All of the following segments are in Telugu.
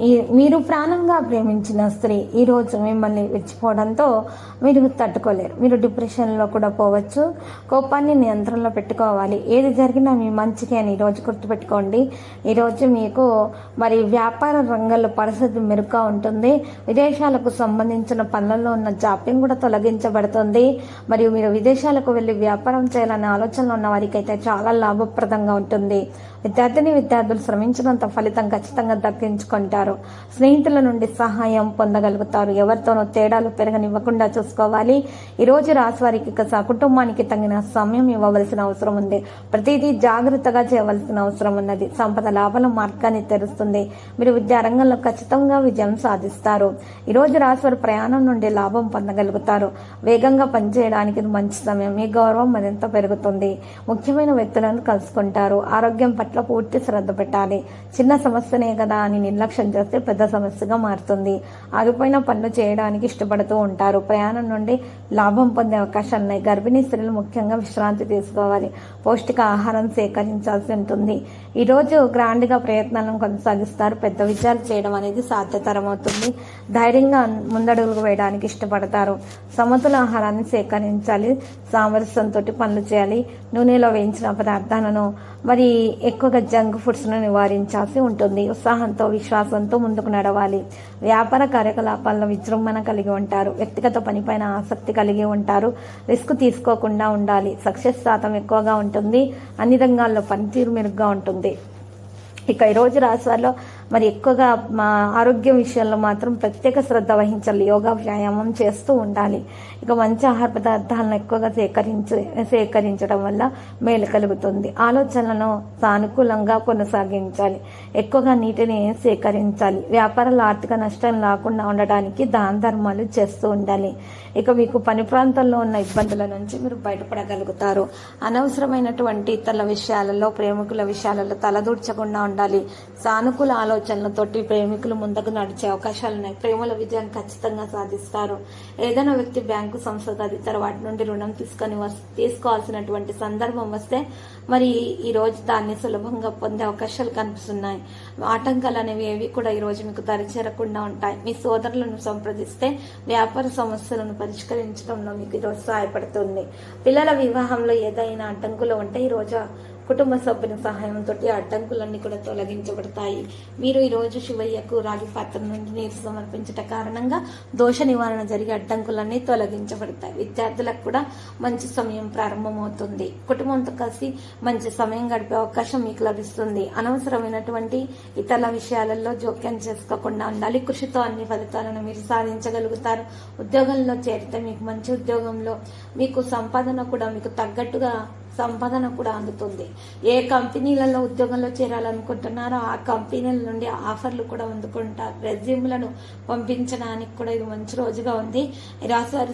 ఈ- మీరు ప్రాణంగా ప్రేమించిన స్త్రీ ఈరోజు మిమ్మల్ని విడిచిపోవడంతో మీరు తట్టుకోలేరు. మీరు డిప్రెషన్లో కూడా పోవచ్చు. కోపాన్ని నియంత్రణలో పెట్టుకోవాలి. ఏది జరిగినా మీ మంచికి అని ఈరోజు గుర్తుపెట్టుకోండి. ఈరోజు మీకు మరి వ్యాపార రంగంలో పరిస్థితి మెరుగ్గా ఉంటుంది. విదేశాలకు సంబంధించిన పనులలో ఉన్న జాప్యం కూడా తొలగించబడుతుంది. మరియు మీరు విదేశాలకు వెళ్ళి వ్యాపారం చేయాలనే ఆలోచనలో ఉన్న వారికి అయితే చాలా లాభప్రదంగా ఉంటుంది. విద్యార్థిని విద్యార్థులు శ్రమించినంత ఫలితం ఖచ్చితంగా దక్కించుకుంటారు. స్నేహితుల నుండి సహాయం పొందగలుగుతారు. ఎవరితోనూ తేడాలు పెరగనివ్వకుండా చూసుకోవాలి. ఈ రోజు వారికి కుటుంబానికి తగిన సమయం ఇవ్వవలసిన అవసరం ఉంది. ప్రతిదీ జాగ్రత్తగా చేయవలసిన అవసరం ఉన్నది. సంపద లాభాల మార్గాన్ని తెరుస్తుంది. మీరు విద్యారంగంలో ఖచ్చితంగా విజయం సాధిస్తారు. ఈ రోజు వారి ప్రయాణం నుండి లాభం పొందగలుగుతారు. వేగంగా పనిచేయడానికి మంచి సమయం. మీ గౌరవం మరింత పెరుగుతుంది. ముఖ్యమైన వ్యక్తులను కలుసుకుంటారు. ఆరోగ్యం పట్ల పూర్తి శ్రద్ధ పెట్టాలి. చిన్న సమస్యనే కదా అని నిర్లక్ష్యం చేస్తే పెద్ద సమస్యగా మారుతుంది. ఆగిపోయిన పనులు చేయడానికి ఇష్టపడుతూ ఉంటారు. ప్రయాణం నుండి లాభం పొందే అవకాశాలు ఉన్నాయి. గర్భిణీ స్త్రీలు ముఖ్యంగా విశ్రాంతి తీసుకోవాలి. పౌష్టిక ఆహారం సేకరించాల్సి ఉంటుంది. ఈరోజు గ్రాండ్గా ప్రయత్నాలను కొనసాగిస్తారు. పెద్ద విజయాలు చేయడం అనేది సాధ్యతరం అవుతుంది ధైర్యంగా ముందడుగులు వేయడానికి ఇష్టపడతారు. సమతుల ఆహారాన్ని సేకరించాలి. సామరస్యంతో పనులు చేయాలి. నూనెలో వేయించిన పదార్థాలను మరి ఎక్కువగా జంక్ ఫుడ్స్ను నివారించాల్సి ఉంటుంది. ఉత్సాహంతో విశ్వాసం విశ్వాసంతో ముందుకు నడవాలి. వ్యాపార కార్యకలాపాల్లో విజృంభణ కలిగి ఉంటారు. వ్యక్తిగత పనిపైన ఆసక్తి కలిగి ఉంటారు. రిస్క్ తీసుకోకుండా ఉండాలి. సక్సెస్ శాతం ఎక్కువగా ఉంటుంది. అన్ని రంగాల్లో పనితీరు మెరుగ్గా ఉంటుంది. ఇక ఈరోజు రాశివారిలో మరి ఎక్కువగా మా ఆరోగ్యం విషయంలో మాత్రం ప్రత్యేక శ్రద్ధ వహించాలి. యోగా వ్యాయామం చేస్తూ ఉండాలి. ఇక మంచి ఆహార పదార్థాలను ఎక్కువగా సేకరించు సేకరించడం వల్ల మేలు కలుగుతుంది. ఆలోచనలను సానుకూలంగా కొనసాగించాలి. ఎక్కువగా నీటిని సేకరించాలి. వ్యాపారాలు ఆర్థిక నష్టం లేకుండా ఉండడానికి దాన ధర్మాలు చేస్తూ ఉండాలి. ఇక మీకు పని ప్రాంతంలో ఉన్న ఇబ్బందుల నుంచి మీరు బయటపడగలుగుతారు. అనవసరమైనటువంటి ఇతరుల విషయాలలో ప్రేమికుల విషయాలలో తలదూర్చకుండా ఉండాలి. సానుకూల ఆలోచనలతోటి ప్రేమికులు ముందుకు నడిచే అవకాశాలు ఉన్నాయి. ప్రేమల విజయం ఖచ్చితంగా సాధిస్తారు. ఏదైనా వ్యక్తి బ్యాంకు సంస్థ తదితర వాటి నుండి రుణం తీసుకొని తీసుకోవాల్సినటువంటి సందర్భం వస్తే మరి ఈ రోజు దాన్ని సులభంగా పొందే అవకాశాలు కనిపిస్తున్నాయి. ఆటంకాలు అనేవి ఏవి కూడా ఈ రోజు మీకు దరిచేరకుండా ఉంటాయి. మీ సోదరులను సంప్రదిస్తే వ్యాపార సమస్యలను పరిష్కరించడంలో మీకు ఈరోజు సహాయపడుతుంది. పిల్లల వివాహంలో ఏదైనా ఆటంకులు ఉంటే ఈ రోజు కుటుంబ సభ్యుల సహాయంతో అడ్డంకులన్నీ కూడా తొలగించబడతాయి. మీరు ఈరోజు శివయ్యకు రాగి పాత్ర నుండి నీరు సమర్పించట కారణంగా దోష నివారణ జరిగే అడ్డంకులన్నీ తొలగించబడతాయి. విద్యార్థులకు కూడా మంచి సమయం ప్రారంభమవుతుంది. కుటుంబంతో కలిసి మంచి సమయం గడిపే అవకాశం మీకు లభిస్తుంది. అనవసరమైనటువంటి ఇతరుల విషయాలలో జోక్యం చేసుకోకుండా ఉండాలి. కృషితో అన్ని ఫలితాలను మీరు సాధించగలుగుతారు. ఉద్యోగంలో చేరితే మీకు మంచి ఉద్యోగంలో మీకు సంపాదన కూడా మీకు తగ్గట్టుగా సంపాదన కూడా అందుతుంది. ఏ కంపెనీలలో ఉద్యోగంలో చేరాలనుకుంటున్నారో ఆ కంపెనీల నుండి ఆఫర్లు కూడా అందుకుంటారు. రెజ్యూమ్లను పంపించడానికి కూడా ఇది మంచి రోజుగా ఉంది. ఈ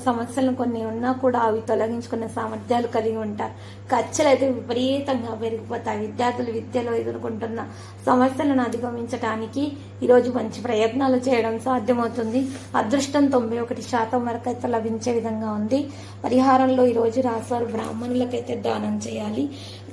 సమస్యలు కొన్ని ఉన్నా కూడా అవి తొలగించుకునే సామర్థ్యాలు కలిగి ఉంటారు. ఖర్చులు అయితే విపరీతంగా పెరిగిపోతాయి. విద్యార్థులు విద్యలో ఎదుర్కొంటున్న సమస్యలను అధిగమించడానికి ఈరోజు మంచి ప్రయత్నాలు చేయడం సాధ్యమవుతుంది. అదృష్టం తొంభై ఒకటి శాతం వరకు అయితే లభించే విధంగా ఉంది. పరిహారంలో ఈరోజు రాశివారు బ్రాహ్మణులకైతే దానం చేయాలి.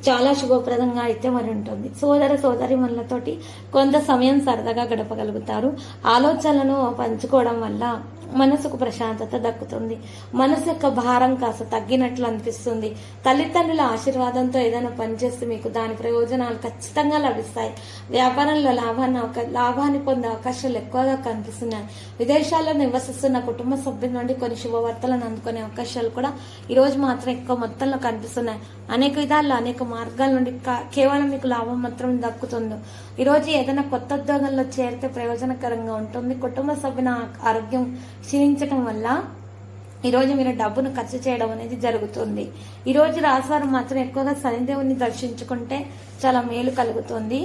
చాలా శుభప్రదంగా అయితే మరి ఉంటుంది. సోదర సోదరి మనలతోటి కొంత సమయం సరదాగా గడపగలుగుతారు. ఆలోచనలను పంచుకోవడం వల్ల మనసుకు ప్రశాంతత దక్కుతుంది. మనసు యొక్క భారం కాస్త తగ్గినట్లు అనిపిస్తుంది. తల్లిదండ్రుల ఆశీర్వాదంతో ఏదైనా పనిచేస్తే మీకు దాని ప్రయోజనాలు ఖచ్చితంగా లభిస్తాయి. వ్యాపారంలో లాభాన్ని లాభాన్ని పొందే అవకాశాలు ఎక్కువగా కనిపిస్తున్నాయి. విదేశాల్లో నివసిస్తున్న కుటుంబ సభ్యుల నుండి కొన్ని శుభవార్తలను అందుకునే అవకాశాలు కూడా ఈ రోజు మాత్రం ఎక్కువ మొత్తంలో కనిపిస్తున్నాయి. అనేక విధాల్లో అనేక మార్గాల నుండి కేవలం మీకు లాభం మాత్రం దక్కుతుందో. ఈ రోజు ఏదైనా కొత్త ఉద్యోగంలో చేరితే ప్రయోజనకరంగా ఉంటుంది. కుటుంబ సభ్యుల ఆరోగ్యం క్షీణించటం వల్ల ఈరోజు మీరు డబ్బును ఖర్చు చేయడం అనేది జరుగుతుంది. ఈరోజు రోజు రాశివారు మాత్రం ఎక్కువగా శనిదేవుని దర్శించుకుంటే చాలా మేలు కలుగుతుంది.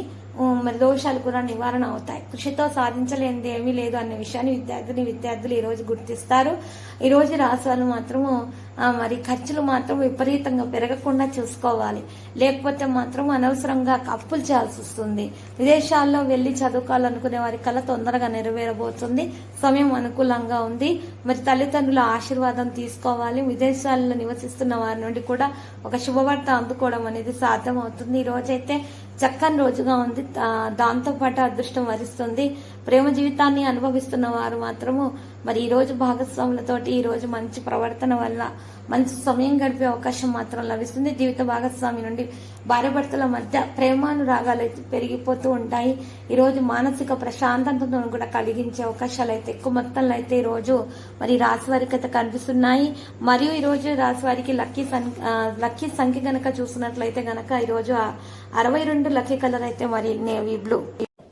దోషాలు కూడా నివారణ అవుతాయి. కృషితో సాధించలేనిది ఏమీ లేదు అనే విషయాన్ని విద్యార్థిని విద్యార్థులు ఈరోజు గుర్తిస్తారు. ఈరోజు రోజు మాత్రము మరి ఖర్చులు మాత్రం విపరీతంగా పెరగకుండా చూసుకోవాలి. లేకపోతే మాత్రం అనవసరంగా అప్పులు చేయాల్సి వస్తుంది. విదేశాల్లో వెళ్ళి చదువుకోవాలనుకునే వారి కళ తొందరగా నెరవేరబోతుంది. సమయం అనుకూలంగా ఉంది. మరి తల్లిదండ్రుల ఆశీర్వాదం తీసుకోవాలి. విదేశాల్లో నివసిస్తున్న వారి నుండి కూడా ఒక శుభవార్త అందుకోవడం అనేది సాధ్యం అవుతుంది ఈ రోజైతే చక్కని రోజుగా ఉంది. దాంతోపాటు దాంతో అదృష్టం వరిస్తుంది. ప్రేమ జీవితాన్ని అనుభవిస్తున్న వారు మాత్రము మరి ఈ రోజు భాగస్వాములతోటి ఈ రోజు మంచి ప్రవర్తన వల్ల మంచి సమయం గడిపే అవకాశం మాత్రం లభిస్తుంది. జీవిత భాగస్వామి నుండి భార్యాభర్తల మధ్య ప్రేమానురాగాలు అయితే పెరిగిపోతూ ఉంటాయి. ఈరోజు మానసిక ప్రశాంతతను కూడా కలిగించే అవకాశాలు అయితే ఎక్కువ మొత్తంలో అయితే ఈ రోజు మరి రాశి వారికి అయితే కనిపిస్తున్నాయి. మరియు ఈ రోజు రాశి వారికి లక్కీ సంఖ్య లక్కీ సంఖ్య గనక చూసినట్లయితే గనక ఈరోజు అరవై రెండు లక్కీ కలర్ అయితే మరి నేవీ బ్లూ.